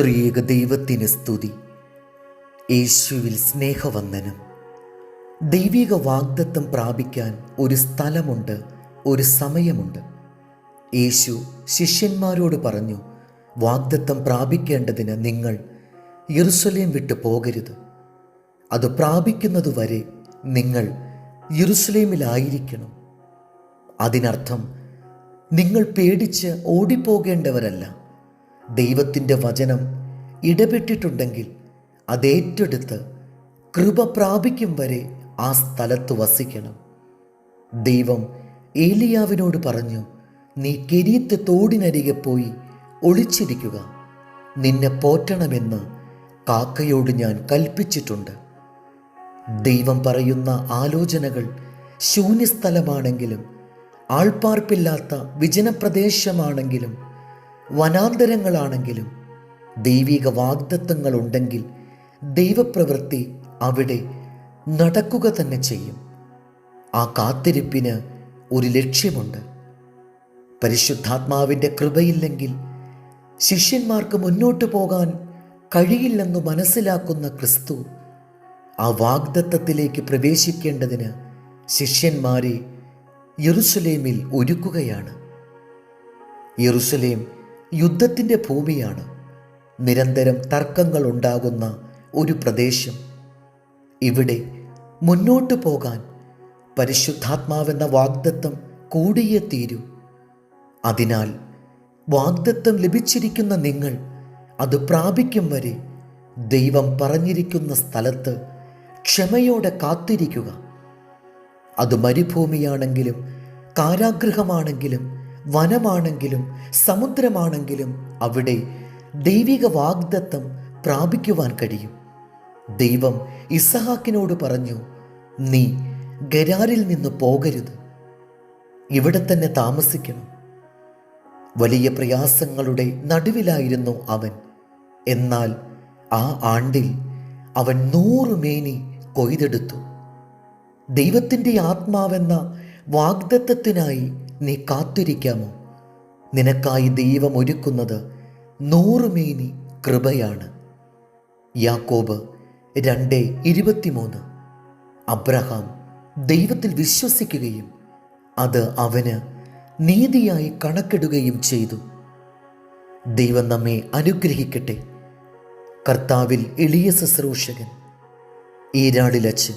ത്രിയേക ദൈവത്തിന് സ്തുതി. യേശുവിൽ സ്നേഹവന്ദനം. ദൈവിക വാഗ്ദത്തം പ്രാപിക്കാൻ ഒരു സ്ഥലമുണ്ട് ഒരു സമയമുണ്ട്. യേശു ശിഷ്യന്മാരോട് പറഞ്ഞു വാഗ്ദത്തം പ്രാപിക്കേണ്ടതിന് നിങ്ങൾ യെറുസലേം വിട്ട് പോകരുത്. അത് പ്രാപിക്കുന്നതുവരെ നിങ്ങൾ യെറുസലേമിലായിരിക്കണം അതിനർത്ഥം നിങ്ങൾ പേടിച്ച് ഓടിപ്പോകേണ്ടവരല്ല. ദൈവത്തിന്റെ വചനം ഇടപെട്ടിട്ടുണ്ടെങ്കിൽ അതേറ്റെടുത്ത് കൃപ പ്രാപിക്കും വരെ ആ സ്ഥലത്ത് വസിക്കണം. ദൈവം ഏലിയാവിനോട് പറഞ്ഞു നീ കെരീത്ത് തോടിനരികെ പോയി ഒളിച്ചിരിക്കുക. നിന്നെ പോറ്റണമെന്ന് കാക്കയോട് ഞാൻ കൽപ്പിച്ചിട്ടുണ്ട്. ദൈവം പറയുന്ന ആലോചനകൾ ശൂന്യസ്ഥലമാണെങ്കിലും ആൾപ്പാർപ്പില്ലാത്ത വിജനപ്രദേശമാണെങ്കിലും വനാന്തരങ്ങളാണെങ്കിലും ദൈവിക വാഗ്ദത്തങ്ങളുണ്ടെങ്കിൽ ദൈവപ്രവൃത്തി അവിടെ നടക്കുക തന്നെ ചെയ്യും. ആ കാത്തിരിപ്പിന് ഒരു ലക്ഷ്യമുണ്ട്. പരിശുദ്ധാത്മാവിന്റെ കൃപയില്ലെങ്കിൽ ശിഷ്യന്മാർക്ക് മുന്നോട്ട് പോകാൻ കഴിയില്ലെന്ന് മനസ്സിലാക്കുന്ന ക്രിസ്തു ആ വാഗ്ദത്തത്തിലേക്ക് പ്രവേശിക്കേണ്ടതിന് ശിഷ്യന്മാരെ യെറുസലേമിൽ ഒരുക്കുകയാണ്. യെറുസലേം യുദ്ധത്തിന്റെ ഭൂമിയാണ്. നിരന്തരം തർക്കങ്ങൾ ഉണ്ടാകുന്ന ഒരു പ്രദേശം. ഇവിടെ മുന്നോട്ട് പോകാൻ പരിശുദ്ധാത്മാവെന്ന വാഗ്ദത്തം കൂടിയേ തീരൂ. അതിനാൽ വാഗ്ദത്തം ലഭിച്ചിരിക്കുന്ന നിങ്ങൾ അത് പ്രാപിക്കും വരെ ദൈവം പറഞ്ഞിരിക്കുന്ന സ്ഥലത്ത് ക്ഷമയോടെ കാത്തിരിക്കുക. അത് മരുഭൂമിയാണെങ്കിലും കാരാഗൃഹമാണെങ്കിലും വനമാണെങ്കിലും സമുദ്രമാണെങ്കിലും അവിടെ ദൈവിക വാഗ്ദത്തം പ്രാപിക്കുവാൻ കഴിയും. ദൈവം ഇസഹാക്കിനോട് പറഞ്ഞു നീ ഗരാറിൽ നിന്ന് പോകരുത്. ഇവിടെ തന്നെ താമസിക്കണം. വലിയ പ്രയാസങ്ങളുടെ നടുവിലായിരുന്നു അവൻ. എന്നാൽ ആ ആണ്ടിൽ അവൻ നൂറ് മേനി കൊയ്തെടുത്തു. ദൈവത്തിന്റെ ആത്മാവെന്ന വാഗ്ദത്തത്തിനായി നീ കാത്തിരിക്കാമോ? നിനക്കായി ദൈവം ഒരുക്കുന്നത് നൂറുമേനി കൃപയാണ്. യാക്കോബ് രണ്ട് ഇരുപത്തിമൂന്ന്. അബ്രഹാം ദൈവത്തിൽ വിശ്വസിക്കുകയും അത് അവന് നീതിയായി കണക്കിടുകയും ചെയ്തു. ദൈവം നമ്മെ അനുഗ്രഹിക്കട്ടെ. കർത്താവിൽ എളിയ ശുശ്രൂഷകൻ. ഈരാടിലച്ച്